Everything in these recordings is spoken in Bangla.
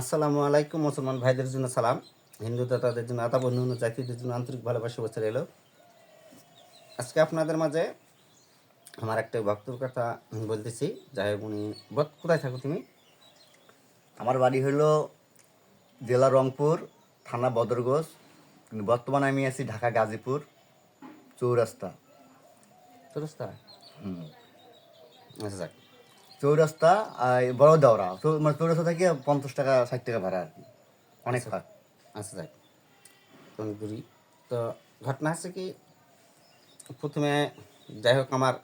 আসসালামু আলাইকুম মুসলমান ভাইদের জন্য সালাম। হিন্দু দাতাদের জন্য আতাব অন্য জাতিদের জন্য আন্তরিক ভালোবাসা বছর এলো আজকে আপনাদের মাঝে আমার একটা ভক্তর কথা বলতেছি। যাই হোক উনি কোথায় থাকো তুমি? আমার বাড়ি হলো জেলা রংপুর থানা বদরগোজ। কিন্তু বর্তমানে আমি আছি ঢাকা গাজীপুর চৌরাস্তা। চৌরাস্তা? হুম। আচ্ছা যাক। চৌরাস্তা আর বড় দেওরা মানে চৌরাস্তা থেকে পঞ্চাশ টাকা ষাট টাকা ভাড়া আর কি। অনেক ফাঁক আচ্ছা যাক। অনেক দূরই তো ঘটনা হচ্ছে কি প্রথমে যাই হোক আমার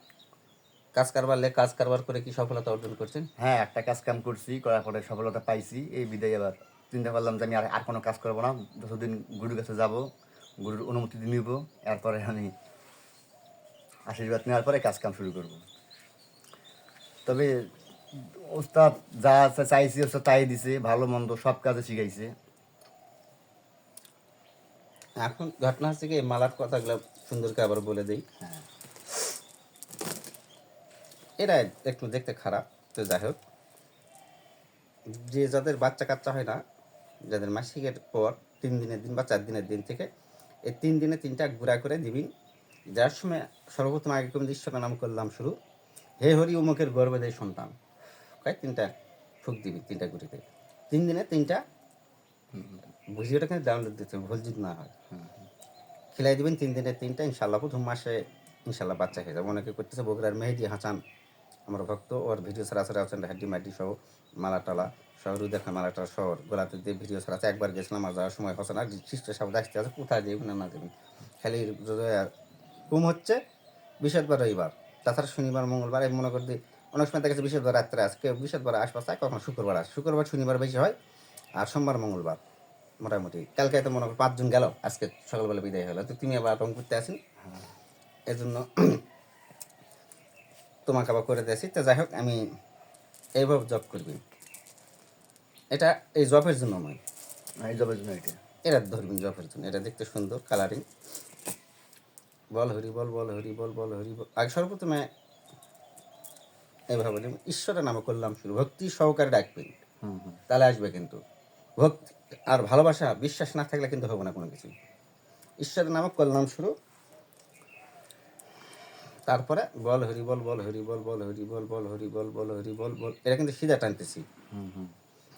কাজ কারবার লে কাজ কারবার করে কি সফলতা অর্জন করছেন? হ্যাঁ একটা কাজ কাম করছি করার পরে সফলতা পাইছি। এই বিদায় আবার চিন্তা করলাম যে আমি আর আর কোনো কাজ করব না। যতদিন গুরুর কাছে যাব গুরুর অনুমতি নিব এরপরে আমি আশীর্বাদ নেওয়ার পরে কাজ কাম শুরু করব। তবে ওস্তাদ যা চাইছি ওস্তাদ তাই দিছে ভালো মন্দ সব কাজে শিখাইছে। এখন ঘটনা হচ্ছে কি মালার কথাগুলো সুন্দরকে আবার বলে দিই। হ্যাঁ। এরা একটু দেখতে খারাপ তো যাই হোক। যে যাদের বাচ্চা কাচ্চা হয় না যাদের মাসিকের পর তিন দিনের দিন বা চার দিনের দিন থেকে এই তিন দিনে তিনটা গুড়া করে দিবি। যার সময় সর্বপ্রথম আগে কম ঈশ্বরের নাম করলাম শুরু। হে হরি উমুকের গর্বে দেয় সন্তান। কয় তিনটা ফুক দিবি, তিনটা গুড়িতে তিন দিনে তিনটা বুঝিয়ে কিন্তু ডাউনলোড দিতে ভুল যদি না হয়। খিলাই দিবেন, তিন দিনে তিনটা ইনশাল্লাহ প্রথম মাসে ইনশাল্লাহ বাচ্চা হয়ে যাবে। অনেকে করতেছে, বগুড়ার মেহেদি হাসান, আমার ভক্ত, ওর ভিডিও সরাসরি আছেন হাড্ডি মাড্ডি সহ মালা টালা শহর দেখা মালা টালা শহর গোলাতে দিয়ে ভিডিও সরাসরি একবার গেছিলাম, আর যাওয়ার সময় হসে না শিষ্ট সব দেখতে আছে, কোথায় যাই না দেবেন। খালি কম হচ্ছে বৃহস্পতিবার রবিবার তাছাড়া শনিবার মঙ্গলবার আমি মনে করি অনেক সময় দেখা দেখেছি বৃহস্পতিবার রাত্রে আসে কেউ বৃহস্পতিবার আশপাশ থাকে কখন শুক্রবার আসে শুক্রবার শনিবার বেশি হয় আর সোমবার মঙ্গলবার মোটামুটি। কালকে তো মনে করি পাঁচজন গেল আজকে সকালবেলা বিদায় হলো। তো তুমি আবার রং করতে আসেন? এজন্য তোমাকে আবার করে দিয়েছি। তো যাই হোক আমি এইভাবে জব করবি। এটা এই জবের জন্য নয়। এই জবের জন্য এটা? এরা ধরবেন জবের জন্য। এটা দেখতে সুন্দর কালারিং বল হরি বল বল হরি বল বল হরি বল। আগে সর্বপ্রথমে এইভাবে বলি, ঈশ্বরের নামে করলাম শুরু। ভক্তি সহকারে ডাকবেন হুম হুম। তাহলে আসবে কিন্তু। ভক্তি আর ভালোবাসা বিশ্বাস না থাকলে কিন্তু হবে না কোনো কিছু ঈশ্বরের নামে করলাম শুরু। তারপরে বল হরি বল বল হরি বল বল হরি বল বল হরি বল বল হরি বল বল। এটা কিন্তু সিধা টানতেছি। হুম হুম।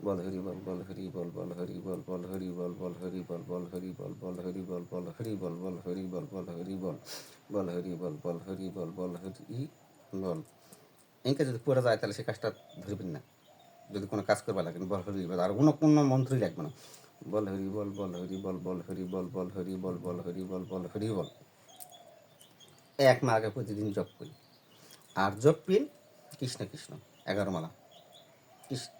বল হরি বল বল হরি বল বল হরি বল বল হরি বল বল হরি বল বল হরি বল বল হরি বল বল হরি বল বল হরি বল বল হরি বল বল হরি বল বল হরি বল বল হরি বল এঁকে যদি পড়ে যায় তাহলে সে কাজটা ধরবেন না যদি কোনো কাজ করবা লাগে বল হরি বল আর কোনো কোনো মন্ত্রই লাগবে না বল হরি বল বল হরি বল বল হরি বল বল হরি বল বল হরি বল বল হরি বল এক মা আগে প্রতিদিন জপ করি আর জপ পিন কৃষ্ণ কৃষ্ণ এগারো মালা কৃষ্ণ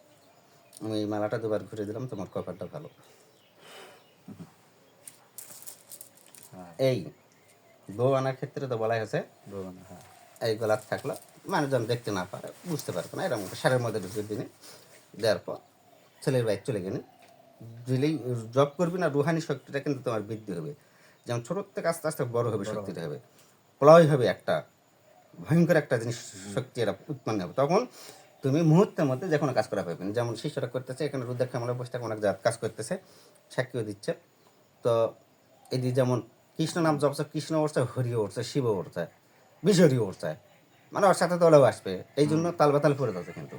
আমি এই মালাটা দুবার ঘুরে দিলাম তোমার কপারটা ভালো। হ্যাঁ এই বউ আনার ক্ষেত্রে তো বলাই হয়েছে হ্যাঁ। এই গলার থাকল মানুষজন দেখতে না পারে বুঝতে পারবে না এরকম সারের মধ্যে ঢুকে দিনে দেওয়ার পর ছেলের বাইক চলে গেলে। দিলেই জব করবি না রুহানি শক্তিটা কিন্তু তোমার বৃদ্ধি হবে। যেমন ছোটোর থেকে আস্তে আস্তে বড় হবে শক্তিটা হবে। প্রলয় হবে একটা ভয়ঙ্কর একটা জিনিস শক্তি এটা উৎপন্ন হবে। তখন তুমি মুহূর্তের মধ্যে যে কোনো কাজ করা পাবেন যেমন শিষ্যরা করতেছে এখানে রুদ্রাক্ষ আমলে বসে থাকে অনেক জাত কাজ করতেছে সাক্ষীও দিচ্ছে। তো এদিকে যেমন কৃষ্ণ নাম জপছে কৃষ্ণ উঠছে হরিও উঠছে শিব উঠছে বিশ্বরিও উঠছে মানে ওর সাথে দলেও আসবে। এই জন্য তাল বাতাল করে যাচ্ছে কিন্তু।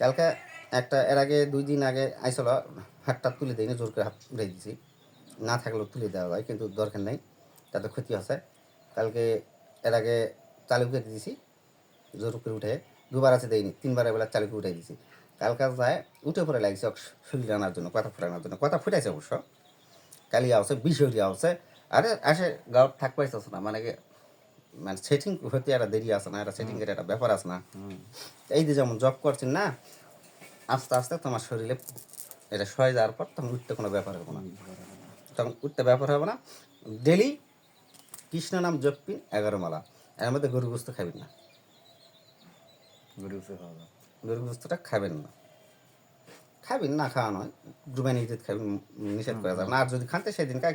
কালকে একটা এর আগে দুই দিন আগে আইসল হাতটা তুলে দিই জোর করে হাত উঠে দিয়েছি। না থাকলেও তুলে দেওয়া হয় কিন্তু দরকার নেই তাতে ক্ষতি আছে। কালকে এর আগে চালু করে দিয়েছি জোর করে উঠে। দুবার আছে দেয়নি, তিনবার এবার চালুকে উঠে দিয়েছি। কালকা যায়, উঠে পড়ে লাগছে শরীর আনার জন্য, কথা ফুটানোর জন্য। কথা ফুটাইছে অবশ্য। কালি আছে বিষ হলি আছে আরে, আসে গাও থাক পাইছে না মানে কি মানে সেটিং হতে একটা দেরি আছে না একটা সেটিংয়ের একটা ব্যাপার আছে না। এই যে যেমন জব করছেন না, আস্তে আস্তে তোমার শরীরে এটা সয়ে যাওয়ার পর তখন উঠতে কোনো ব্যাপার হবে না। তখন উঠতে ব্যাপার হবে না। ডেলি কৃষ্ণ নাম জপিন এগারো মালা। এর মধ্যে গরু খাবি না। গরু খাওয়া দাওয়া। গরু গোস্তটা খাবেন না। খাবেন না খাওয়া নয়। ডুবানি ঈদ খাবেন নিষেধ করা যাবে না। আর যদি খানতে সেদিন কার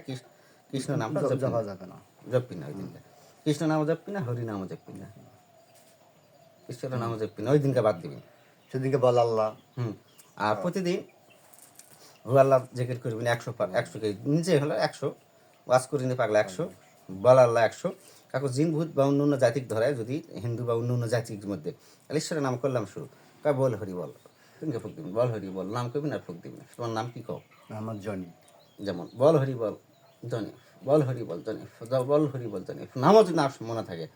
কৃষ্ণ নামটা জপিন জপা যাবে না। জপি না ওই দিনটা। কৃষ্ণ নামও জপি না হরি নামও জপি না ঈশ্বর নামও জপি না ওই দিনকে বাদ দিবেন। সেদিনকে বল আল্লাহ। হুম। আর প্রতিদিন হু আল্লাহ জেকেট করবেন একশো পার একশো কে নিজে হলো একশো ওয়াজ করে নিতে পারলে একশো বল আল্লাহ একশো। কাকু জিন ভূত বা অন্য জাতিক ধরে যদি হিন্দু বা অন্য অন্য জাতির মধ্যে তাহলে ঈশ্বরের নাম করলাম শুরু। কা বল হরি বল। তুমি ফুক দিবেন বল হরি বল। নাম করবেন না ফুক দিবেন তোমার নাম কি কও? আমার জনি। যেমন বল হরি বল জনি। বল হরি বল জনি। বল হরি বল জনি। নামও যদি না মনে থাকে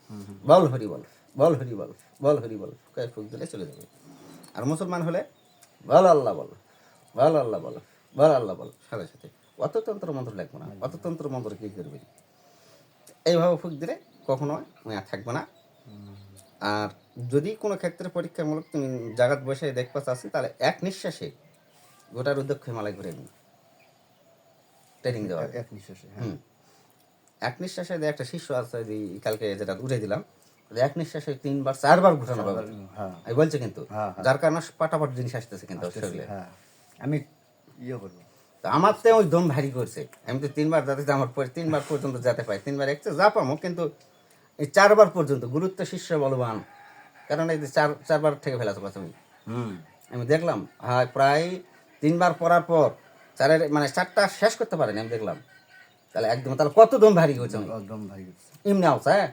বল হরি বল বল হরি বল বল হরি বল কয়েক ফুক দিলে চলে যাবে। আর মুসলমান হলে বল আল্লাহ বল বল আল্লাহ বল বল আল্লাহ বল সাথে সাথে। অত তন্ত্র মন্ত্র লাগবে না। অত তন্ত্র মন্ত্র কি করবে? এইভাবে ফুক দিলে কখনো মেয়া থাকবে না। আর যদি কোনো ক্ষেত্রে পরীক্ষামূলক তুমি জাগাত বসে দেখতে আসি তাহলে এক নিঃশ্বাসে গোটার উদ্যোগ হিমালয় ঘুরে নিন ট্রেনিং দেওয়া এক- নিঃশ্বাসে হ্যাঁ। হুম। এক নিঃশ্বাসে একটা শিষ্য আছে যে কালকে যেটা উঠে দিলাম এক নিঃশ্বাসে তিনবার চারবার ঘুরানো পাবে হ্যাঁ। আমি বলছি কিন্তু হ্যাঁ। যার কারণে পাটাপাট জিনিস আসতেছে কিন্তু শরীরে। হ্যাঁ। আমি ইয়ে করব। তো আমার তো ওই দম ভারী করছে। আমি তো তিনবার যাতে আমার পরে তিনবার পর্যন্ত যেতে পাই। তিনবার একটু যা পাবো কিন্তু এই চারবার পর্যন্ত গুরুত্ব শিষ্য বলবান। কারণ এই যে চার চারবার থেকে ফেলাতে পারছ আমি হুম। আমি দেখলাম হ্যাঁ প্রায় তিনবার পড়ার পর চারের মানে চারটা শেষ করতে পারেনি আমি দেখলাম। তাহলে একদম তাহলে কত দম ভারী হয়েছে আমি? একদম ভাই গেছে এমনি আছে হ্যাঁ?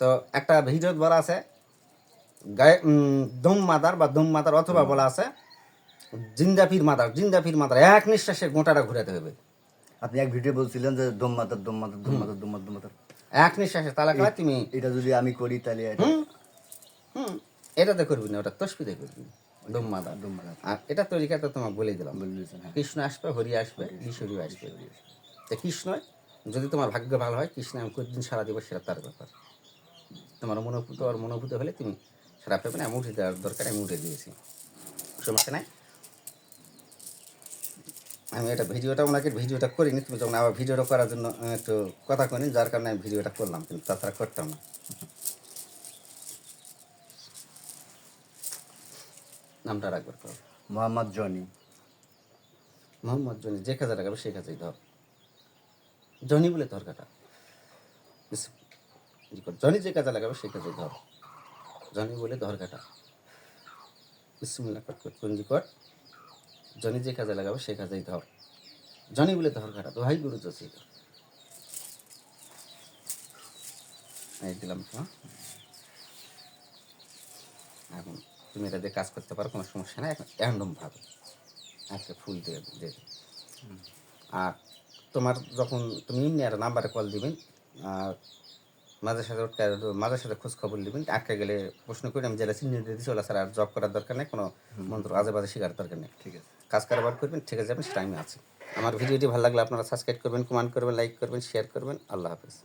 তো একটা ভিডিও বলা আছে গায়ে দম মাদার বা দম মাদার অথবা বলা আছে জিন্দাফির মাদার জিন্দাফির মাদার এক নিঃশ্বাসে গোটাটা ঘুরাতে হবে। আপনি এক ভিডিও বলছিলেন যে দম মাতার দম মাতার দম মাতার দম মাতার দম মাতার এক নিঃশ্বাসে তাহলে কয় তুমি এটা যদি আমি করি তাহলে এটা হুম এটাতে করবি না ওটা তসবিতে করবি। দম মাদার। দম মাতার আর এটা তরিকা তো তোমাকে বলে দিলাম হ্যাঁ। কৃষ্ণ আসবে হরি আসবে ঈশ্বরী আসবে। তো কৃষ্ণ যদি তোমার ভাগ্য ভালো হয় কৃষ্ণ আমি কতদিন সারা দিব সেটা তার ব্যাপার। তোমার মনোভূত আর মনোভূত হলে তুমি সারা পাবে না আমি উঠে দেওয়ার দরকার আমি উঠে দিয়েছি। সমস্যা নাই? আমি এটা ভিডিওটা ওনাকে ভিডিওটা করিনি তুমি যখন আবার ভিডিওটা করার জন্য একটু কথা করিনি যার কারণে আমি ভিডিওটা করলাম কিন্তু তাছাড়া করতাম না নামটা রাখবার পর মোহাম্মদ জনি মোহাম্মদ জনি যে কাজে লাগাবে সে কাজেই ধর জনি বলে ধর কাটা জনি যে কাজে লাগাবে সে কাজেই ধর জনি বলে ধর কাটা বিসমিল্লাহ কট কট জনি যে কাজে লাগাবে সে কাজেই ধর জনি বলে ধর কাটা তো হাই গুরু জসি এই দিলাম হ্যাঁ? এখন তুমি এটা দিয়ে কাজ করতে পারো কোনো সমস্যা নেই। এখন অ্যান্ডম ভাবে। একটা ফুল দিয়ে দিয়ে আর তোমার যখন তুমি নাম্বারে কল দিবেন আর মাঝে সাথে ওটা মাঝে সাথে খোঁজ খবর দিবেন আটকে গেলে প্রশ্ন করি আমি জেলা চিহ্ন দিয়ে দিচ্ছি ওলা স্যার আর জব করার দরকার নেই কোনো মন্ত্র আজে বাজে শেখার দরকার নেই। ঠিক আছে। কাজ কারবার করবেন ঠিক আছে যাবেন সেটা আমি আছি। আমার ভিডিওটি ভালো লাগলে আপনারা সাবস্ক্রাইব করবেন কমেন্ট করবেন লাইক করবেন শেয়ার করবেন আল্লাহ হাফিজ।